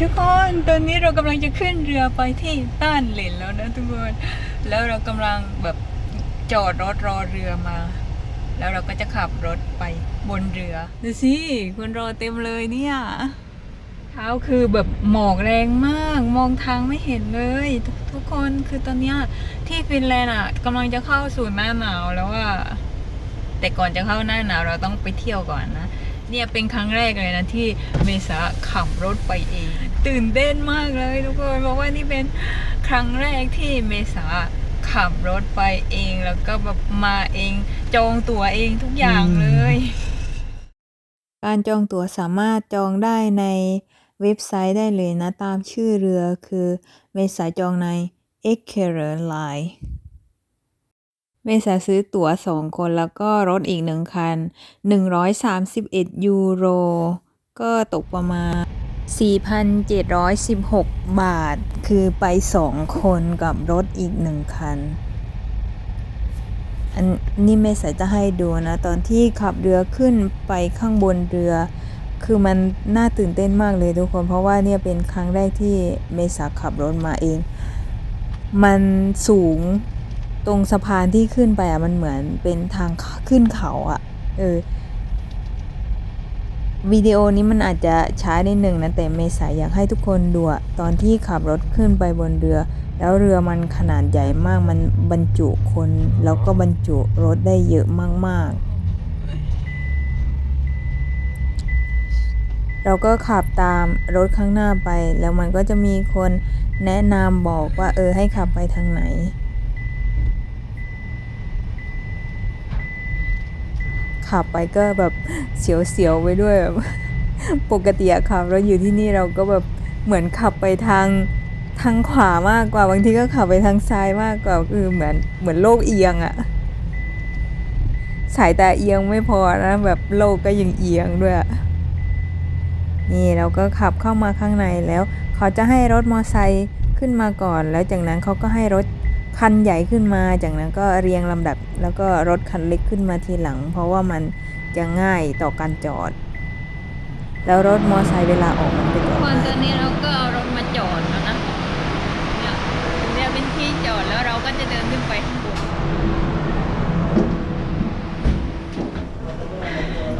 ทุกคนตอนนี้เรากำลังจะขึ้นเรือไปที่ต้านเหลนแล้วนะทุกคน แล้วเรากำลังแบบจอดรถรอเรือมา แล้วเราก็จะขับรถไปบนเรือดูสิคนรอเต็มเลยเนี่ยเท้าคือแบบหมอกแรงมาก มองทางไม่เห็นเลยทุกทุกคนคือตอนเนี้ยที่ฟินแลนด์อะกำลังจะเข้าสู่หน้าหนาวแล้วว่า แต่ก่อนจะเข้าหน้าหนาวเราต้องไปเที่ยวก่อนนะเนี่ยเป็นครั้งแรกเลยนะที่เมษาขับรถไปเอง ตื่นเต้นมากเลยทุกคนเพราะว่านี่เป็นครั้งแรกที่เมษาขับรถไปเองแล้วก็แบบมาเองจองตั๋วเองทุกอย่างเลย การจองตั๋วสามารถจองได้ในเว็บไซต์ได้เลยนะ ตามชื่อเรือคือเมษาจองใน e k e r Line เมษาซื้อตั๋วสองคนแล้วก็รถอีกหนึ่งคัน 131 ยูโร ก็ตกประมาณ 4,716 บาท คือไปสองคนกับรถอีกหนึ่งคัน อันนี้เมษาจะให้ดูนะ ตอนที่ขับเรือขึ้นไปข้างบนเรือ คือมันน่าตื่นเต้นมากเลยทุกคน เพราะว่าเนี่ยเป็นครั้งแรกที่เมษาขับรถมาเอง มันสูงตรงสะพานที่ขึ้นไปอะ มันเหมือนเป็นทางขึ้นเขาอะ เออ วิดีโอนี้มันอาจจะช้านิดหนึ่งนะแต่เมษาอยากให้ทุกคนดูตอนที่ขับรถขึ้นไปบนเรือ แล้วเรือมันขนาดใหญ่มากมันบรรจุคน แล้วก็บรรจุรถได้เยอะมากๆ เราก็ขับตามรถข้างหน้าไป แล้วมันก็จะมีคนแนะนำบอกว่าเออให้ขับไปทางไหน ขับไปก็แบบเสียวๆไปด้วยแบบปกติอะขับรถอยู่ที่นี่เราก็แบบเหมือนขับไปทางทางขวามากกว่าบางทีก็ขับไปทางซ้ายมากกว่าคือเหมือนเหมือนโลกเอียงอะสายตาเอียงไม่พอนะแบบโลกก็ยังเอียงด้วย นี่เราก็ขับเข้ามาข้างในแล้ว เขาจะให้รถมอไซค์ขึ้นมาก่อน แล้วจากนั้นเขาก็ให้รถ คันใหญ่ขึ้นมาจากนั้นก็เรียงลำดับ แล้วก็รถคันเล็กขึ้นมาทีหลัง เพราะว่ามันจะง่ายต่อการจอด แล้วรถมอไซค์เวลาออกมันก็จะวันตอนนี้เราก็เอารถมาจอดแล้วนะเนี่ยเนี้ยเป็นที่จอดแล้วเราก็จะเดินขึ้นไปข้างบน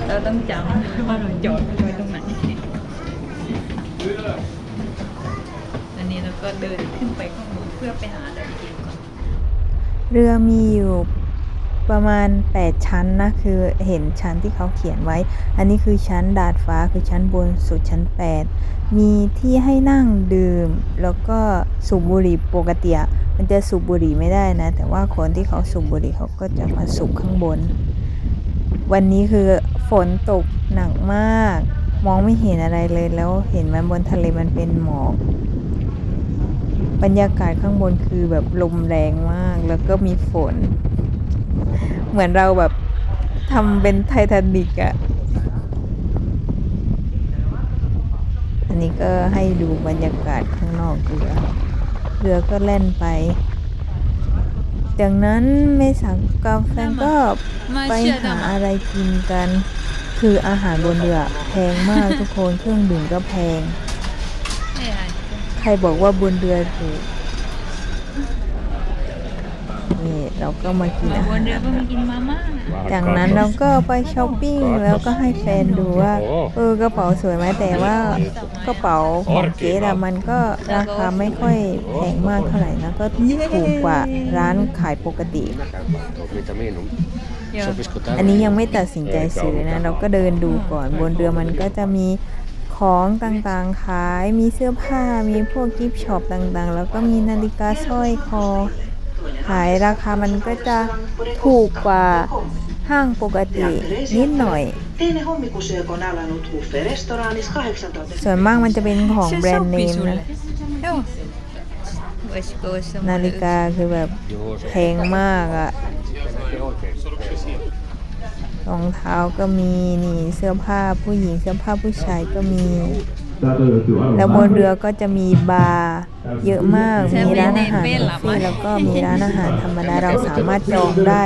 เราต้องจำว่าเราจอดไว้ตรงไหนตอนนี้เราก็เดินขึ้นไปข้างบนเพื่อไปหาอะไรกิน เรือมีอยู่ประมาณ 8 ชั้นนะคือเห็นชั้นที่เขาเขียนไว้ อันนี้คือชั้นดาดฟ้าคือชั้นบนสุดชั้น 8 มีที่ให้นั่งดื่ม แล้วก็สูบบุหรี่ปกติมันจะสูบบุหรี่ไม่ได้นะ แต่ว่าคนที่เขาสูบบุหรี่เขาก็จะมาสูบข้างบน วันนี้คือฝนตกหนักมาก มองไม่เห็นอะไรเลยแล้วเห็นมันบนทะเลมันเป็นหมอก บรรยากาศข้างบนคือแบบลมแรงมากแล้วก็มีฝน เหมือนเราแบบทำเป็นไททานิกอะอันนี้ก็ให้ดูบรรยากาศข้างนอกเรือ เรือก็แล่นไป จากนั้นเมษากับแฟนก็ไปหาอะไรกินกัน คืออาหารบนเรือแพงมากทุกคนเครื่องดื่มก็แพง รบอกว่าบนเรือถูกนี่เราก็มากินอาบหารนเรือก็มีกินมาม่าจากนั้นเราก็ไปช้อปปิ้งแล้วก็ให้แฟนดูว่าเออกระเป๋าสวยไหมแต่ว่ากระเป๋าของเจ๊อะมันก็ราคาไม่ค่อยแพงมากเท่าไหร่นะก็ถูกกว่าร้านขายปกติ Vitaminum. อันนี้ยังไม่ตัดสินใจซื้อนะเราก็เดินดูก่อนบนเรือมันก็จะมี ของต่างๆขาย มีเสื้อผ้า มีพวกกิฟต์ช็อปต่างๆ แล้วก็มีนาฬิกาสร้อยคอ ขายราคามันก็จะถูกกว่าห้างปกตินิดหน่อย Teine hommikuussa, joka on alanut Uffe-restoraanissa 18ส่วนมากมันจะเป็นของแบรนด์เนมนะนาฬิกาคือแบบแพงมากอะ รองเท้าก็มีนี่เสื้อผ้าผู้หญิงเสื้อผ้าผู้ชายก็มี แล้วบนเรือก็จะมีบาร์เยอะมาก มีร้านอาหารบุฟเฟ่ต์แล้วก็มีร้านอาหารธรรมดาเราสามารถจองได้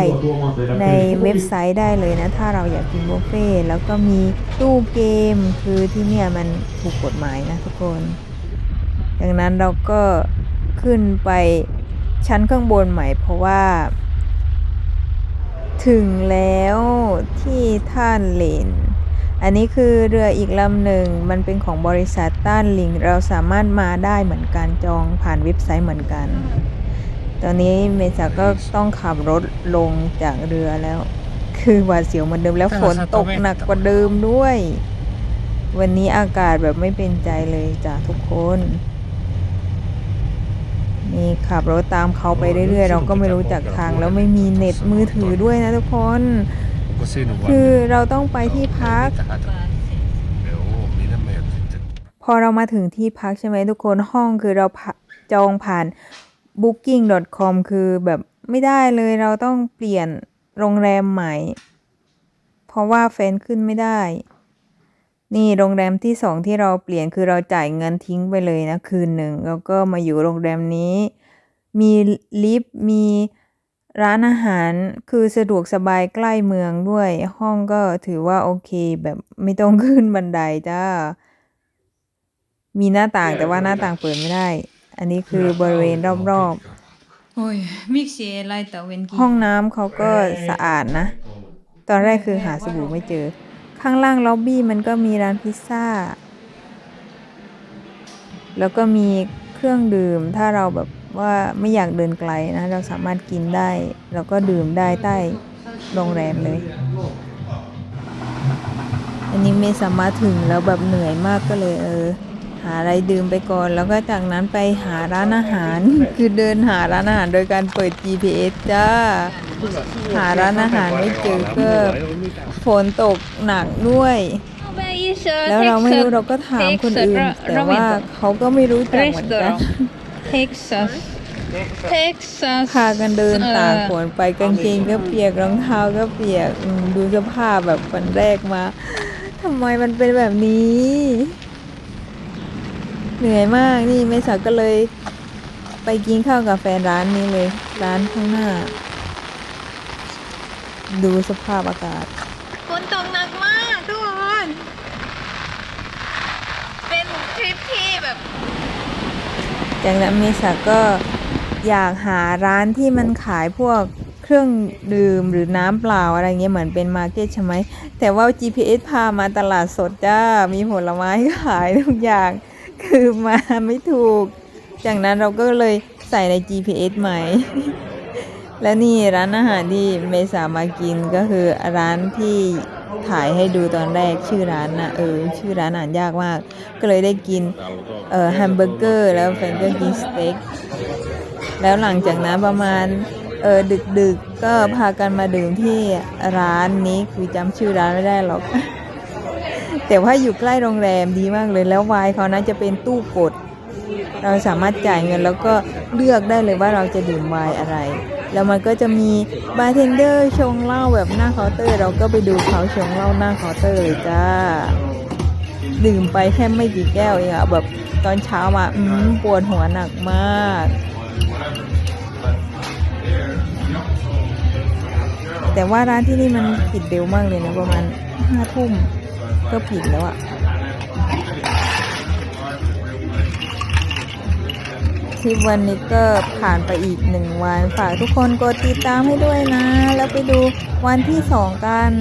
ในเว็บไซต์ได้เลยนะ ถ้าเราอยากกินบุฟเฟ่ต์แล้วก็มีตู้เกมคือที่เนี่ยมันถูกกฎหมายนะทุกคนดังนั้นเราก็ขึ้นไปชั้นข้างบนใหม่เพราะว่า ถึงแล้วที่ท่านเลนอันนี้คือเรืออีกลำหนึ่งมันเป็นของบริษัทต้านลิง เราสามารถมาได้เหมือนกันจองผ่านเว็บไซต์เหมือนกัน ตอนนี้เมษาก็ต้องขับรถลงจากเรือแล้ว คือหวาดเสียวเหมือนเดิมแล้วฝนตกหนักกว่าเดิมด้วย วันนี้อากาศแบบไม่เป็นใจเลยจ้ะทุกคน นี่ขับรถตามเขาไปเรื่อยๆ เราก็ไม่รู้จักทาง แล้วไม่มีเน็ตมือถือด้วยนะทุกคน Onko sinun คือเราต้องไปที่พัก Joo, minä menen sitten. พอเรามาถึงที่พักใช่ไหมทุกคนห้องคือเราพะจองผ่าน booking.com คือแบบไม่ได้เลยเราต้องเปลี่ยนโรงแรมใหม่ เพราะว่าแฟนขึ้นไม่ได้ นี่โรงแรมที่สองที่เราเปลี่ยนคือเราจ่ายเงินทิ้งไปเลยนะคืนหนึ่งแล้วก็มาอยู่โรงแรมนี้ มีลิฟต์มีร้านอาหารคือสะดวกสบายใกล้เมืองด้วย ห้องก็ถือว่าโอเคแบบไม่ต้องขึ้นบันไดจ้า มีหน้าต่างแต่ว่าหน้าต่างเปิดไม่ได้ อันนี้คือบริเวณรอบๆโอ้ยมิกซีไล่ตะเวนห้องน้ำเขาก็สะอาดนะ ตอนแรกคือหาสบู่ไม่เจอ ข้างล่างล็อบบี้มันก็มีร้านพิซซ่า แล้วก็มีเครื่องดื่ม ถ้าเราแบบว่าไม่อยากเดินไกลนะ เราสามารถกินได้ แล้วก็ดื่มได้ใต้โรงแรมเลย อันนี้ไม่สามารถถึงแล้วแบบเหนื่อยมากก็เลยเออ หาอะไรดื่มไปก่อน แล้วก็จากนั้นไปหาร้านอาหาร คือเดินหาร้านอาหารโดยการเปิด GPS จ้า หาร้านอาหารไม่เจอก็ฝนตกหนักด้วย แล้วเราไม่รู้เราก็ถามคนอื่น แต่ว่าเขาก็ไม่รู้จักเหมือนกัน Texas Texas พากันเดินตากฝนไปกางเกงก็เปียกรองเท้าก็เปียกอืมดูสภาพแบบวันแรกมาทำไมมันเป็นแบบนี้ เหนื่อยมากนี่เมษาก็เลยไปกินข้าวกับแฟนร้านนี้เลย ร้านข้างหน้า ดูสภาพอากาศฝนตกหนักมากทุกคนเป็นทริปที่แบบจากนั้นเมษาก็อยากหาร้านที่มันขายพวกเครื่องดื่มหรือน้ำเปล่าอะไรเงี้ยเหมือนเป็นมาร์เก็ตใช่ไหมแต่ว่า GPS พามาตลาดสดจ้า มีผลไม้ขายทุกอย่าง คือมาไม่ถูก จากนั้นเราก็เลยใส่ใน GPS ใหม่ และนี่ร้านอาหารที่เมษามากินก็คือร้านที่ถ่ายให้ดูตอนแรกชื่อร้านนะเออชื่อร้านอ่านยากมาก ก็เลยได้กินเออแฮมเบอร์เกอร์ แล้วแฟนก็กินสเต็กแล้วหลังจากนั้นประมาณเออดึกๆกก็พากันมาดื่มที่ร้านนี้คือจำชื่อร้านไม่ได้หรอก แต่ว่าอยู่ใกล้โรงแรมดีมากเลยแล้ววน์เขานะจะเป็นตู้กด เราสามารถจ่ายเงินแล้วก็เลือกได้เลยว่าเราจะดื่มวน์อะไร แล้วมันก็จะมีบาร์เทนเดอร์ชงเหล้าแบบหน้าเคาน์เตอร์ เราก็ไปดูเขาชงเหล้าหน้าเคาน์เตอร์เลยจ้าดื่มไปแค่ไม่กี่แก้วเองอะแบบตอนเช้ามาอืมปวดหัวหนักมากแต่ว่าร้านที่นี่มันปิดเร็วมากเลยนะประมาณห้าทุ่ม ก็ผิดแล้วอะคลิปวันนี้ก็ผ่านไปอีกหนึ่งวัน ฝากทุกคนกดติดตามให้ด้วยนะ แล้วไปดูวันที่สองกัน